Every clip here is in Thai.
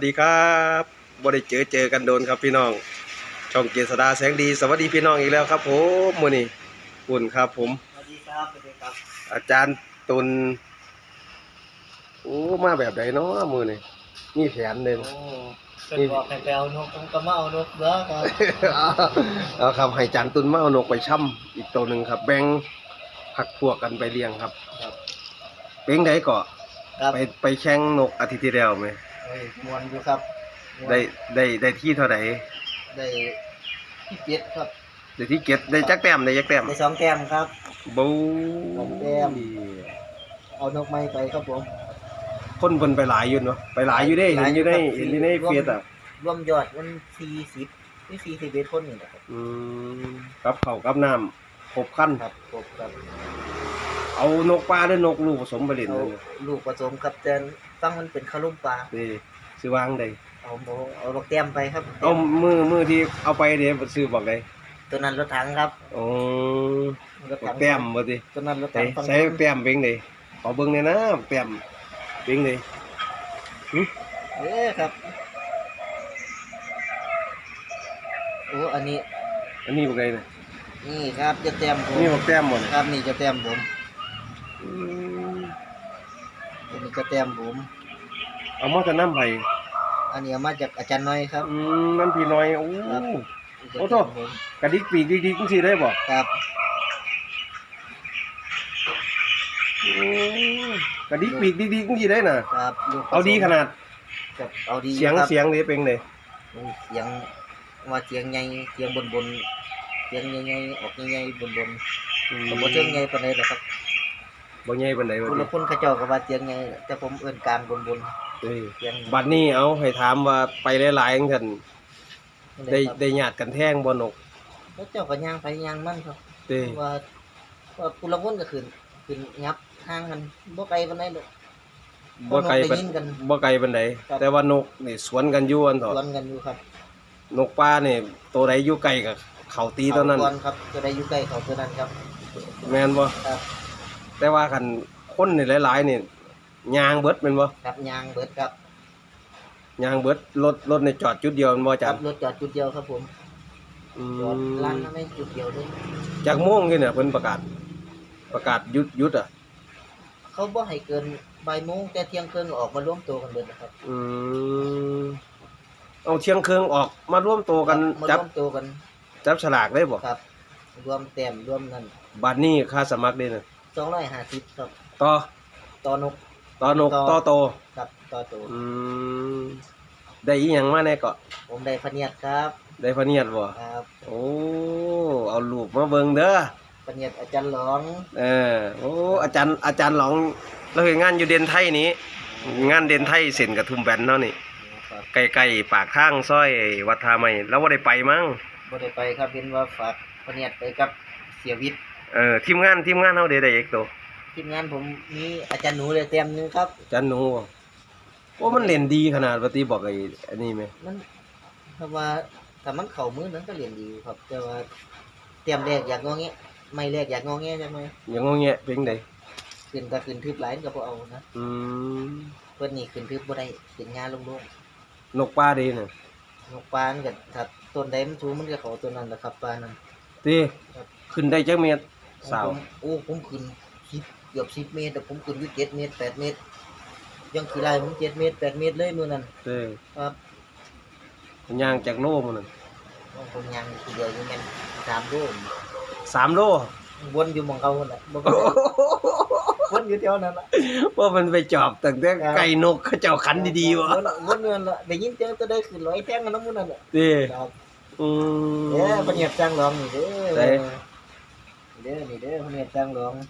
วัสดีครับบ่ได้เจอเจอกันโดนครับพี่น้อง ช่องเกษดาแสงดี สวัสดีพี่น้องอีกแล้วครับผมมื้อนี้คุณครับ ผม สวัสดีครับสวัสดีครับ อาจารย์ตุลโอ้มาแบบใดเนาะมื้อนี้มีแผนเลย โอ้เป็นบอกให้ไปเอานกผมก็มาเอานกเด้อครับ เอาครับให้อาจารย์ตุลมาเอานกไปช่ำอีกตัวหนึ่งครับ แบ่งผักพวกกันไปเลี้ยงครับครับ เป็นไดก็ครับไปไปแข่งนกอาทิตย์ที่แล้วไหม เฮ้ยมวนอยู่ครับม่วนได้ได้ได้ที่เท่าไหร่ได้ที่เจ็ดครับ ได้ที่เก็ดได้จักแต้มได้จักแต้มได้สองแต้มครับ บูสองแต้ม เอานกไม้ไปครับผม คนเพิ่นไปหลายอยู่เนาะไปหลายอยู่เด้เห็นอยู่ในเห็นอยู่ในเฟซอะรวมยอดมันสี่สิบนี่สี่สิบเอ็ดคนนี่แหละครับอืมกับเขาวกับน้ำครบขั้นครับครบครับเอานกปลาหรือนกลูกผสมไปเล่นเอาเลยลูกผสมครับแต่ตั้งมันเป็นขลุ่มปลา นี่ สิวางได้เอาเอาเอาลูกแต้มไปครับเอามือมือที่เอาไปเดี๋ยวซื้อบอกได้ตัวนั้นรถถังครับโอ้รถถังแต้มบ่ติตัวนั้นรถใส่ถังฝั่งใส่แต้มเป็นไดขอเบิ่งหน่อยนะแต้มเป็นไดเอ้ครับโอ้อันนี้ อันนี้บ่ไดน่ะนี่ครับจะแต้มผมนี่บ่แต้มบ่น่ะครับนี่จะแต้มผมอืมอันนี้จะแต้มผม เอามาแต่น้ำไผอันนี้เอามาจากอาจารย์น้อยครับ อืมน้ำพี่น้อยโอ้ครับโอ้โทษผมกระดิกปีกดิกดิกจังซี่ได้บ่ครับอืมกระดิกปีกดิกดิกจังซี่ได้น่ะครับลูกผสมเอาดีขนาดครับเอาดีเสียงครับเสียงนี่เป็นไดโอ้เสียงว่าเสียงใหญ่เสียงบนบนๆเสียงใหญ่ๆออกใหญ่ๆบนบนอืมๆผมบ่เสียงใหญ่ปานใดหรอกครับบ่ใหญ่ปานใดว่าคนติละคนเขาเจ้าก็ว่าเสียงใหญ่แต่ผมเอิ้นการบนบน เอ้ยๆเสียงบัดนี้เอาให้ถามว่าไปหลายๆจังซั่นได้ครับได้ญาติกันแท้งบ่นกเขาเจ้าก็ย่างไปย่างมันครับเด้ว่าว่าผู้ละคนก็ขึ้นขึ้นยับห่างกันบ่ไกลปานใดดอก บ่ไกลได้ปานยินกันบ่ไกลปานใดครับ แต่ว่านกนี่สวนกันอยู่อันเถสอะวนกันอยู่ครับนกป่านี่ตัวใดอยู่ไกลกับเขาตีตัวนั้นสวนครับจะได้อยู่ใกล้เขาตัวนั้นครับ แม่นบ่ครับ แต่ว่าคันคนนี่หลายๆนี่ ยางเบิดแม่นบ่ครับยางเบิดครับยางเบิดรถรถในจอดจุดเดียวแม่นบ่คจัรันบรถจอดจุดเดียวครับผมอืจอดมร้านนั้นไม่จุดเดียวด้วยจากโมงนี่เนี่ยเพิ่นประกาศ ประกาศหยุดหยุดอะ เขาบ่ให้เกินบ่ายโมงแต่เที่ยงครึ่งออกมาร่วมตัวกันเบิดนะครับอืมเอาเชียงเครื่องออกมาร่วมตัวกันมาจับร่วมตัวกันจับฉลากได้บ่ครับ รวมแต้มรวมนั่นบัดนี้ค่าสมัครเด้น่ะ250ครับต่อต่อนก ต่อนกต่ต่ออโต ครับต่อตัวอืมได้อีหยังมาแน่เก็ผมได้พะเนียดครับได้พะเนียดบ่ครับโอ้เอารูปมาเบิ่งเด้อพะเนียดอาจารย์หลองเออโอ้อาจารย์อาจารย์หลองเราเห็นงานอยู่เด่นไทยนี้ งานเด่นไทยเส้นกับทุ่มแบนเนาะนี่ครับใกล้ๆปากทางซอยวัดท่าใหม่แล้วบ่ได้ไปมั้งบ่ได้ไปครับเห็นว่าฝากพะเนียดไปกับเสียวิทย์เออทีมงานทีมงานเฮาได้ได้เอกโตว ทีมงานผมมีอาจารย์หนูเลยเต็มหนึงครับอาจารย์หนูบ่โอ้มันเล่นดีขนาดว่าติบอกไอ้อันนี้แม่มันเพราะว่าถ้ามันเข้ามือนั้นก็เรียนดีอยู่ครับ แต่ว่าเตรียมแรกอยากงอแงะไม่แรกอยากงอแงะใช่ไหมยังงอแงะเป็นไดขึ้นก็ขึ้นทึบหลายก็บ่เอานะอืมเพิ่นนี่ขึ้นทึบบ่ได้ขึ้นงานลงนกป่าดีน่ะๆนกปานก็ถ้าต้นใดมันสูงมันก็เข้าต้นนั้นแหละครับปานนั้นติขึ้นได้จักเม็ดสาว ผมโอ้ผมขึ้น10 เกือบ10เมตรแต่ผมขึ้นอยู่7เมตร8เมตร ยังขี่ไล่ผม7เมตร8เมตรเลยมื้อนั้นเด้ครับย่างจากโลมันนั่นผมยังทีเดียวอยู่แม่น3โลสามโลวนอยู่หมองเขาหั่นน่ะบ่ก็วนอยู่แถวนั้นล่ะว่ามันไปจอบตั้งแต่ไก่นกเขาเจ้าขันดีๆวะวนวนเงินละได้ยินเสียงตัวได้ขึ้นร้อยแท่งกันน้ำมันนั่นแหละเด้ครับอืมเด้อพะเนียดจ้างร้องนี่เด้อได้เด้อนี่เด้อพะเนียดจ้างร้องอืม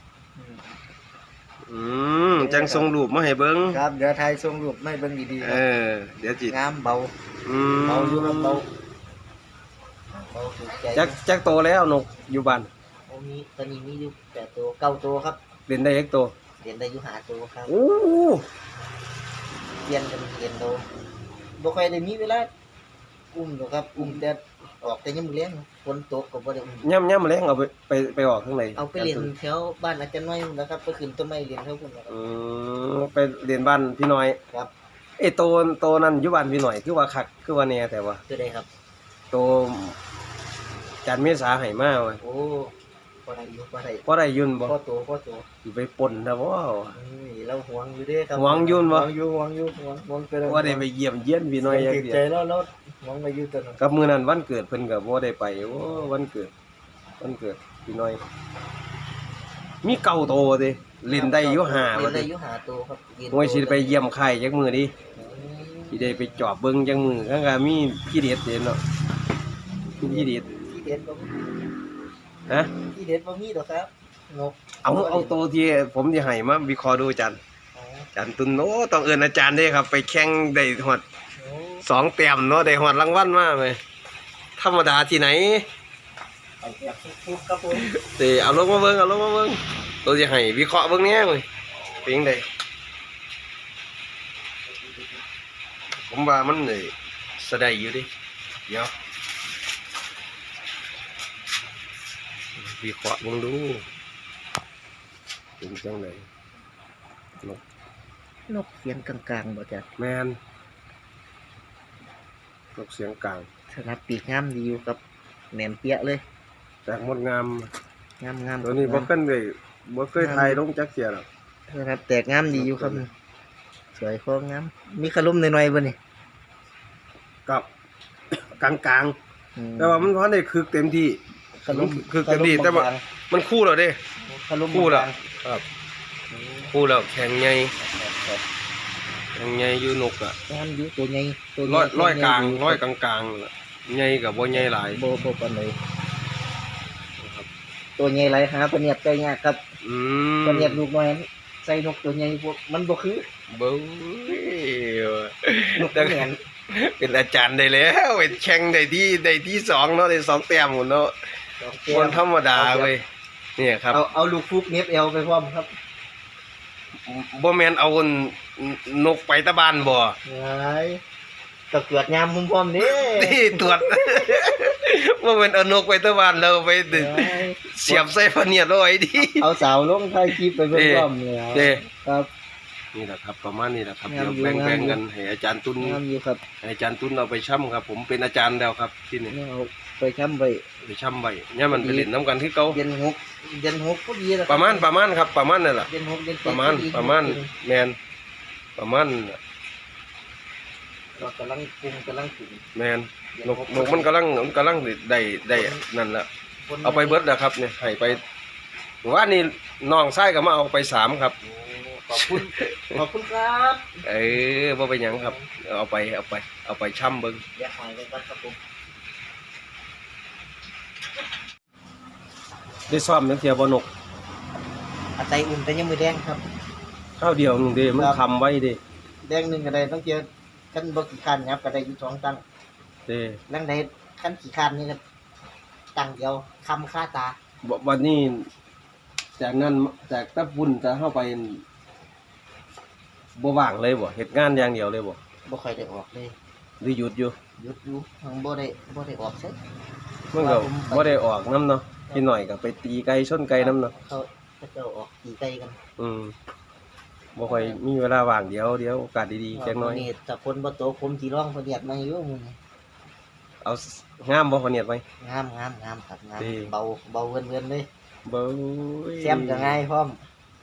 อืมจังส่งรูปมาให้เบิ่งครับเดี๋ยวไทยส่งรูปไม่เบิ่งดีๆคเอรับอ เดี๋ยวจิงามเบาอืมเบาอยู่ครับเบาเบาถูกใจจักจักโตแล้วนกอยู่บ้านโอ้มีตอนนี้มีอยู่แปดตัวเก้าตัวครับเล่นได้เอกโตเรียนได้อยู่หาตัวครับโอ้เรียนกันเรียนโตบ่ค่อยได้มีเวลาอุ้มหรอกครับอุ้มแต่ ออกแต่ยามมื้อแลงฝนตกก็บ่ได้อุ้มย่ำย่ำแมลงเอาไปไปไปออกข้างในเอาไปเรียนแถวบ้านอาจารย์น้อยนะครับไปขึ้นต้นไม้เรียนเท่าคุณนะครับ อืมไปเรียนบ้านพี่น้อยครับอไอ้โตโตนั่นอยู่บ้านพี่หน่อย คือว่าคักคือว่าแน่แต่ว่าคือได้ครับ โตจันเมษาให้มาเว้ยโอ้พอได้อยู่พอได้พอได้ยุ่นบ่พ่อโตพ่อโตสิไปปนนะบ่เอ้ยเราหวงอยู่เด้ครับหวงอยู่บ่หวงอยู่หวงอยู่หวงหวงไปแล้วว่าได้ไปเยี่ยมเยียนพี่น้อยอย่างติดเดียวใจแล้วแล้ว หวงไปอยู่ตัวนั้นกับมื้อนั้นวันเกิดเพิ่นก็บ่ได้ไปโอ้วันเกิด วันเกิดพี่น้อย มีเก่าโตเด้เล่นได้อยู่ห้าเล่บ่นได้เด้อยู่หาตัวครับเรียนโอ้ยสิไปเยี่ยมไข่จักมื้อดิอืมสิได้ไปจอบเบิ่งจักมื้อข้างก็มีขี้เด็ดเด้เนาะมีขี้เด็ดที่เด็ดบ่มีฮะที่เด็ดบ่มีดอกครับงกเอาเอาโตที่ผมสิให้มาวิเคราะห์ดูจันอ๋อจันตุนโอ้ต้องเอิ้นอาจารย์เด้ครับ ไปแข่งได้ฮอดโอ้ สองแต้มเนาะได้ฮอดรางวัลมาเลยธรรมดาที่ไหนเอาแบบฟุกๆครับผมสิเอาลงมาเบิ่งเอาลงมาเบิ่งตัวสิให้วิเคราะห์เบิ่งแหน่เว้ยเป็นจังไดผมว่ามันนี่สะได้อยู่ดิเดี๋ยววิเคราะห์เบิ่งดูเป็นจังไดนกเสียงกลางๆบ่จ้ะแมน นกเสียงกลางสนับปีกงามดีอยู่ครับแหนมเปียะเลยจากมดงามงามงามตัวนี้บ่เคยเลยบ่เคยถ่ายลงจักเสียหรอกนะครับแตกงามดีอยู่ครับ สวยโค้งงามมีขลุ่มหน่อยๆบ่นี่กับกลางกลางอืมๆแต่ว่ามันพอได้คึกเต็มที่ขลุ่มคือเต็มที่แต่ว่ามันคู่แล้วเด้ขลุ่มคู่แล้วบางครับๆอืมคู่แล้วแข็งให ญ่ครับแข็งใหญ่อยู่นกอะงามอยู่ตัวใหญ่ตัวใหญ่ร้อยร้อยกลางตัวใหญ่ร้อยกลางกลางๆล่ะใหญ่กับบ่ใหญ่หลายโบโบปานใดตัวใหญ่หลายหาปลาเนียดใจยากครับอืมปลาเนียดลูกน้อยใส่นกตัวใหญ่พวกมันบ่คือเบ้ยนกตัวแหนเป็นอาจารย์ได้แล้วเป็นแข่งได้ที่ได้ที่สองเนาะได้สองแต้มหมดเนาะสองคแก้วนธรรมดาเว้ยเนี่ยครับเอาเอาลูกฟุกเน็บเอวไปพร้อมครับบ่แม่นเอาน กไปตะบานบ่ไงตะเกียดยามมุมพร้อมนี่นี่ตรวจบ่แม่นเอานกไปตะบานแล้วไปดึงไงเสียบใส่พะเนียดเอาไว้ดิเอาสาวลงถ่ายคลิปไปเพิ่มเด้พร้อมเนี่ยเด้ครับนี่แหละครับประมาณนี้แหละครับงาเดี๋มยวอยู่แบ่งงามแบ่งอยู่กันให้อาจารย์ตุนงามอยู่ครับให้อาจารย์ตุนเอาไปช่ำครับ ผมเป็นอาจารย์แล้วครับที่นี่เนี่ยเอาไปช้ำไปไปช่ำไว้เนี่ยมันไปเล่นน้ำกันที่เก่าเย็นหกเย็นหกพอดีแล้วคบประมาณประมาณครับ ประมาณนั่นแหละเย็นหกเย็นปเจ็ดระมาณพอดีประมาณแมน ประมาณเรากำลังปรุงกำลังถึงแมนนกนกมันกำลังมันกำลังได้ได้นั่นแหละเอาไปเบิดนะครับเนี่ยให้ไปว่านี่น้องไส้ก็มาเอาไปสามครับโอ้ขอบคุณขอบคุณครับ เออว่าไปนหยังครับ เอาไปเอาไป เอาไปช่ำเบิ้งเดี๋ยวหอยไปก่อนครับผมได้ซ่อมนักเทียบนกอาศัยอุ่นแต่ยังมือแดงครับ ข้าวเดียวนึงเด้มันครับ คำไว้เด้แดงหนึ่งก็ได้ต้องเจอขั้นบกี่คันครับก็ได้อยู่สองตังค์เด้แรงใดขั้นกี่คันนี่ก็ตังค์เดียวคำค่าตาบวันนี้จากนั้นจากตะปุ่นจะเข้าไปบ่ว่างเลยบ่เฮ็ดงานอย่างเดียวเลยบ่บ่ค่อยได้ออกเลยหรือหยุดอยู่หยุดอยู่ทั้งบ่ได้บ่ได้ออกใช่มันก็บ่ได้ออกน้ำเนาะพี่หน่อยก็ไปตีไก่ชนไก่น้ำเนาะเขาเขาเจะออกตีไก่กันอืม บ่ค่อยมีเวลาว่างเดียวเดี๋ยวโอกาสดีๆจักหน่อยนี่ถ้าคนบ่โตผมสิร้องประเดียดมาอยู่มื้อนี้เอางามบ่คนเนียดไหม งามงามงามครับงามดี เบาเบาเวินๆเลยเบ้ยแซมก็ง่ายพร้อม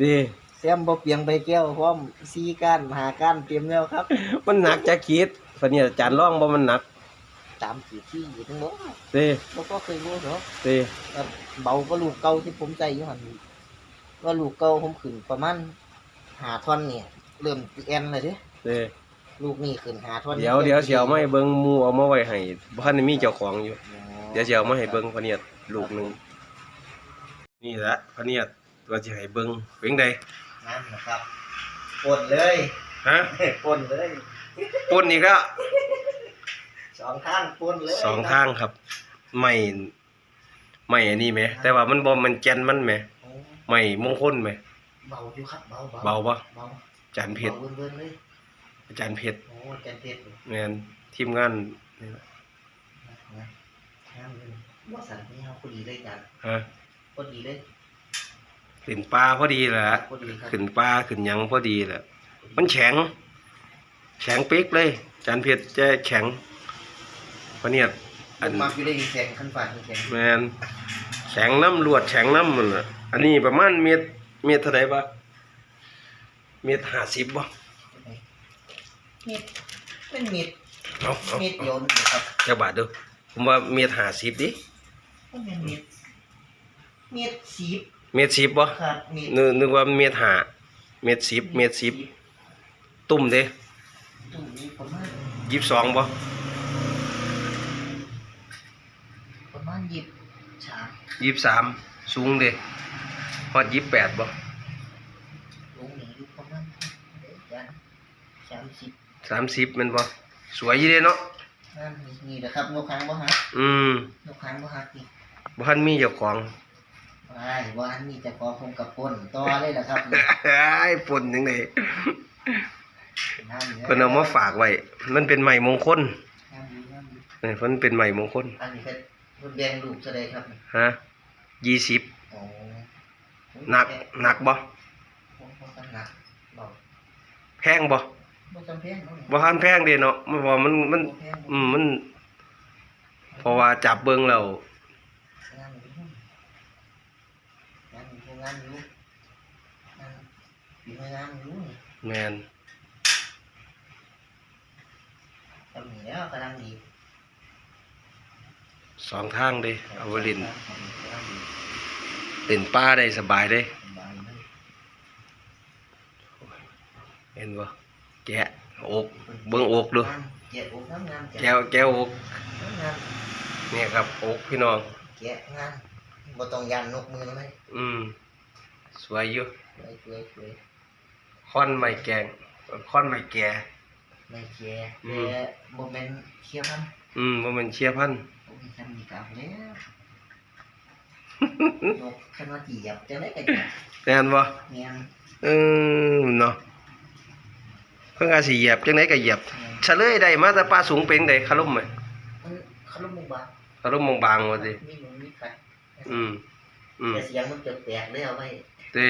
ดีแซมบ่เปียงใบแก้วพร้อมซีก้านหาก้านเตรียมแล้วครับมันหนักจะคิดคนเนียดอาจารย์ร้องบ่มันหนักตามสีที่อยู่ทั้งหมดเด้บ่ก็เคยรู้หรอกเด้ครับเบาก็ลูกเก่าที่ผมใจอยู่หั่นว่าลูกเก่าผมขึ้นประมาณ หาท่อนเนี่ยเริ่มแอนเลยเด้เด้ลูกนี่ขึ้นหาท่อนเดี๋ยวเดี๋ยวสิเอามาให้เบิ่งหมู่เอามาไว้ให้บ่ทันได้มีเจ้าของอยู่ เดี๋ยวสิเอามาให้เบิ่งพะเนียดลูกหนึงนี่แหละพะเนียดตัวสิให้เบิ่งเป็นไดนั่นนะครับปนเลยฮะปนเลยปนอีกแล้วสองทางปนเลยสองทางครับ ไม่ไม่อันนี้ไหมแต่ว่ามันบ่มันแก่นมันไหมโอ้ไม่มงคลไหม เบาอยู่ครับเบาเบาปะเบาอาจารย์เพชรเบาเบิ่นๆเลยอาจารย์เพชรโอ้แกนเพชรแม่นทีมงานนี่ล่ะนะงามเลยว่าสันนี่เฮาพอดีเลยจันฮะพอดีเลยขึ้นปลาพอดีแหละพอดีครับขึ้นปลาขึ้นหยังพอดีแหละมันแข็ง แข็งปิ๊กเลยจานเพชรจะแข็งพะเนียดอันมาอยู่ได้แข็งขั้นฝาดแข็งแมนแข็งน้ำลวดแข็งน้ำมันน่ะอันนี้ประมาณเมตร เมตรเท่าไรบ่เมตรห้าสิบบ่เม็ดเป็นเม็ดเอาเอาเม็ดโยนนะครับจักบาทเดูผมว่าเมตรห้าสิบดิมันเป็นเม็ดเม็ดสีบเมตรสิบบ่ครับเม็ดนึกนึกว่าเมตรห้าเมตรสิบเมตรสิบตุ่มเด้ตรงนี้ประมาณยี่สิบสองบ่ประมาณยี่สิบสามยี่สิบสามสูงเด้ฮ อดยี่สิบแปดบ่ลงนี้อยู่ประมาณเดี๋ยวยันสามสิบสามสิบแมันบ่สวยอยู่เด้เนาะนั่นนี่นี่แหละครับนกค้างบ่ฮักอืมนกค้างบ่ฮักนี่บ่ทันมีเจ้าของว้ายว่าอันนี้จะขอคงกับปนต่อเลยล่ะครับไอ้ปนจังได๋น้ำเพิ่นเอามาฝากไว้ มันเป็นไม้มงคลน้ำดีน้ำดีเออเพิ่นเป็นไม้มงคล อันนี้เป็นเพิ่นแบ่งลูกซะเลยครับนี่ฮะยี่สิบโอ้ หนักหนักบ่บ่บ่กันหนักบ่แพงบ่บ่จำเป็นเนาะบ่ทันแพงเด้เนาะมันว่ามันมัน บ่แพงบ่อืมมันเพราะว่าจับเบิ่งแล้วงานอยู่งานอยู่งานอยู่งานอยู่งานอยู่นี่แม่นทำนี่แล้วกำลังดีสองทางเด้เอาไว้เล่นกำลังดี เล่นป่าได้สบายเด้สบายเลยเห็นบ่แกะอกเบิ่งอกดูแกะอกน้ำงานแก้วแก้วอกน้ำงานเนี่ยครับอกพี่น้องแกะงานบ่ต้องยันนกมือเลยอืมสวยอยู่สวยสวยสวยค่อนไม้แกงค่อนไม้แก่ไม่แกะอืมแต่บ่แม่นเคี้ยวมันอืมบ่แม่นเชียร์พันธุ์โอ้ยทำดีกลับแล้ว นกขนาดเหยียบจะได้กันเหยียบแม่นบ่เมียนเออเนาะเพิ่นอาจสิเหยียบจังไดก็เหยียบเมียนเฉลยได้มาแต่ปลาสูงเป็นไดคารุมไหมมันเขาลุ่มมุกบาคารุมบางๆว่าติมีหนูมีใครอืมอืมแต่เสียงมันแปลกๆเลยเอาไว้เต้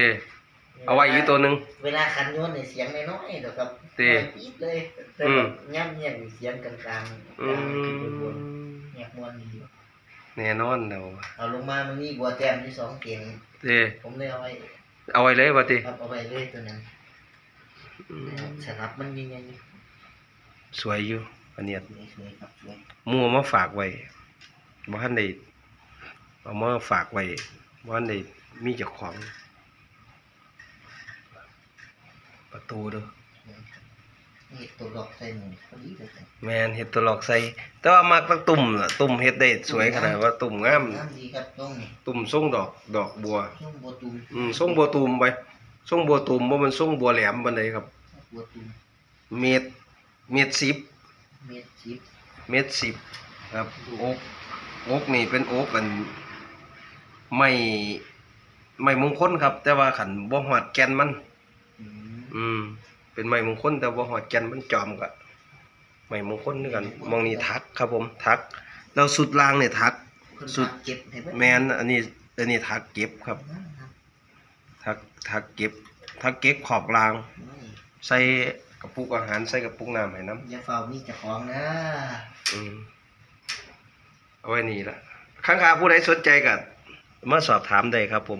เอาไว้อยู่ตัวหนึง เวลาขันโยนเนี่ยเสียงน้อยๆเดี๋ยวครับเต้น้อยปี๊ดเลยแต่อืแบมบย่ำเงียบเสียงกลางๆกลางอืขึ้นไปบนม เงียบมวนดีอยู่ แน่นอนแล้วเอาลงมามันมีบัวแต้มที่สองเก่งเต้ผมเลยเอาไว้เอาไว้เลยว่าติครับเอาไว้เลยตัวนั้นอืมสนับมันมีไงอยู่สวยอยู่อันเนี้ยสวยๆครับสวยหมู่เอามาฝากไว้บ่ทันได้เอามาฝากไว้บ่ทันได้มีเจ้าของประตูเด้อ นี่ตัวดอกใส่หมูพอดีเลยครับแม่นเฮ็ดตัวหลอกใส่ แต่ว่ามักตั้งตุ่มล่ะตุ่มเฮ็ดได้สวยขนาดว่าตุ่มงามงามดีครับต้องนี่ตุ่มทรงดอกดอกบัวช่วงบัวตูมอืมทรงบัวตุ่มไปทรงบัวตุ่มบ่แมันทรงบัวแหลมปานใดครับ บัวตูมเมตรเมตรสิบเม็ดชิปเมตรสิบครับอกอกนี่เป็นอกกันไม่ไม่มงคลครับ แต่ว่าขันบ่หอดแกนมัน อืมอืม เป็นไม้มงคลแต่บ่หอดแกนมันจอมก็ไม้มงคลด้วยกันมองนี่ทักครับผมทักแล้วสุดล่างเนี่ยทักเพิ่นสุดฝากเก็บให้เพิ่นแมนอันนี้อันนี้ทักเก็บครับครับทักทักเก็บ ทักเก็บขอบรางนี่ใส่กระปุกอาหารใส่กระปุกน้ำให้น้อย่าเฝ้ามีเจ้าของนะำอืมเอาไว้นี่ละข้างคาผู้ใดสนใจก็มาสอบถามได้ครับ ผม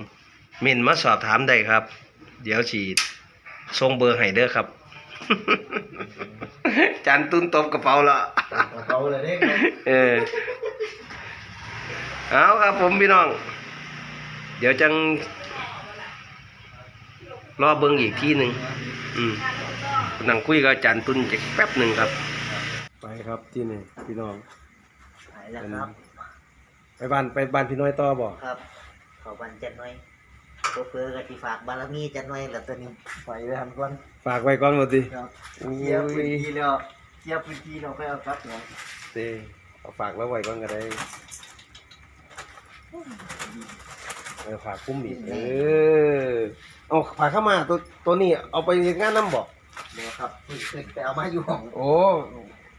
เมินมาสอบถามได้ครับ เดี๋ยวฉีด ส่งเบอร์ให้เด้อครับจานตุนตบกระเป๋าละกระเป๋าเลยเด้ครับเออเอาครับผมพี่น้อง เดี๋ยวจัง รอเบิ้งอีกที่หนึ่งอืมนั่งคุยกับอาจารย์ตุนจักแป๊บหนึ่งครับ ไปครับที่นี่พี่น้องหายแล้วครับ ไปบ้านไปบ้านพี่น้อยต่อบ่ครับขอบันจัดหน่อยตัว เพื่อกติฝากบารมีจัดหน่อยล้วตัวนี้ไปไปทำก่อนฝากไว้ก่อนบ่ติครับเคลียร์พื้นที่แล้วเคลียร์พื้นที่เราไปเอาครับเนาะเต้เอาฝากแล้วไว้ก่อนก็ได้เออฝากคุ้มอีกเออเอาฝากเข้ามาตัวตัวนี้เอาไปงานน้ำบ่เดี๋ยวครับเพิ่งไปเอามาอยู่ห้องโอ้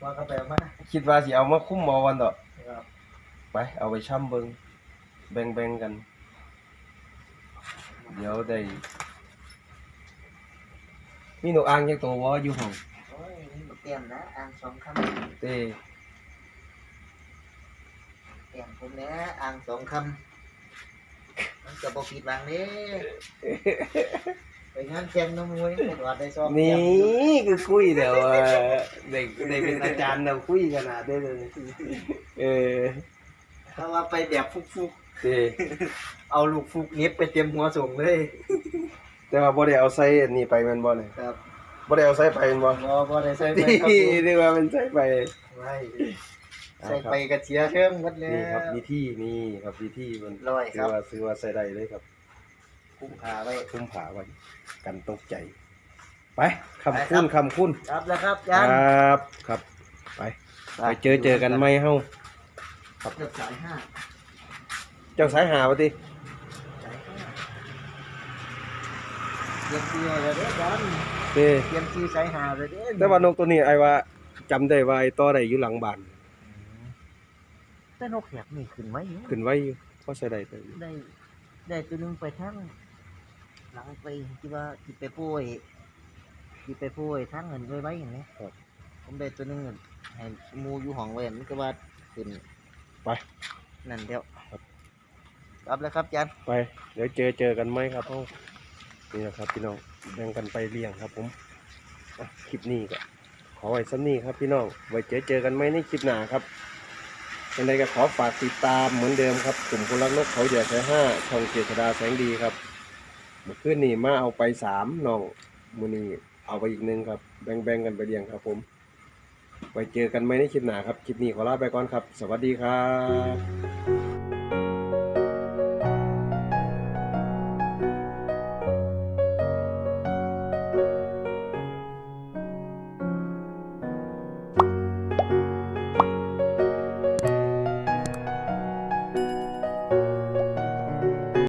ว่าก็ไปเอามาคิดว่าสิเอามาคุ้มเอวันดอกครับไปเอาไปช่ำเบิงแบ่งแบ่งๆกัน เดี๋ยวได้มีนกอ่างยังตัววออยู่ห้องโอ้ยนี่มันเต็ต้มนะอ่างสองคเต้ำแต้มผมนะอ่างสองคำมันจะบ่ผิดหวังเด้ไปงานแข่งน้ำมวยตลอดได้ซ้อมนี่แต้มอยู่คือคุยเดี๋ยวอะเด็กเด็กเป็นอาจารย์เราคุยขนาดได้เลยเออถ้าว่าไปแบบฟุกเต้ๆ เอาลูกฟุกเน็บไปเตรียมหัวส่งเลยแต่ว่าบ่ได้เอาใส่อันนี้ไปแมันบ่เนี่ยครับบ่ได้เอาใส่ไปแมันบ่บ่บ่ได้ใส่ไปนี่ครับผมเรียกว่ามันใส่ไปไม่ใส่ไปกระเทียเชิงหมดแล้นี่ครับว มีที่นี่ครับมีที่มันร้อยครับ ซื้อว่าซื้อว่าใส่ได้เลยครับคุ้มค่าไว้ คุ้มผาไว้กันตกใจ ไปคำไปครัคุ้บนคำคุ้น ครับแล้วครับคยัรนับครับไปไปเจอเจอกันไหมเฮ้าเกือบสายห้าเจ้าสายหาวะติ สายห้า เตรียมซีเลยเด้อยันเต้เตรียมซีสายห้าเลยเด้อแต่ว่านกตัวนี้ไอ้ว่าจำได้ว่าไอ้ต่อได้อยู่หลังบ้าน แต่นกแขกนี่ขึ้นไว้อยู่ขึ้นไว้อยู่เพราะใส่ได้แต่ได้ได้ตัวหนึงไปทั้งหลังไปที่ว่าที่ไปป่วยที่ไปป่วยทั้งเงินไว้ไว้อย่างนี้ผมได้ตัวหนึงให้หมูอยู่ห้องไว้มันก็ว่าขึ้นไป นั่นเดียวครับแล้วครับยันไป เดี๋ยวเจอเจอกันไหมครับเฮ้า นี่นะครับ พี่น้องแบ่งกันไปเลี้ยงครับ ผมคลิปนี้ก็ขอไว้ซ้ำนี้ครับ พี่น้องไว้เจอเจอกันไหมในคลิปหน้าครับยังไงก็ขอฝากติดตามเหมือนเดิมครับกลุ่มคนรักนกเขาใหญ่แค่ห้าช่องเจษดาแสงดีครับเมื่อคืนนี้มาเอาไปสามน้องมือนี้เอาไปอีกหนึ่งครับแบ่งๆกันไปเลี้ยงครับ ผมไว้เจอกันไหมในคลิปหน้าครับ คลิปนี้ขอลาไปก่อนครับ สวัสดีครับ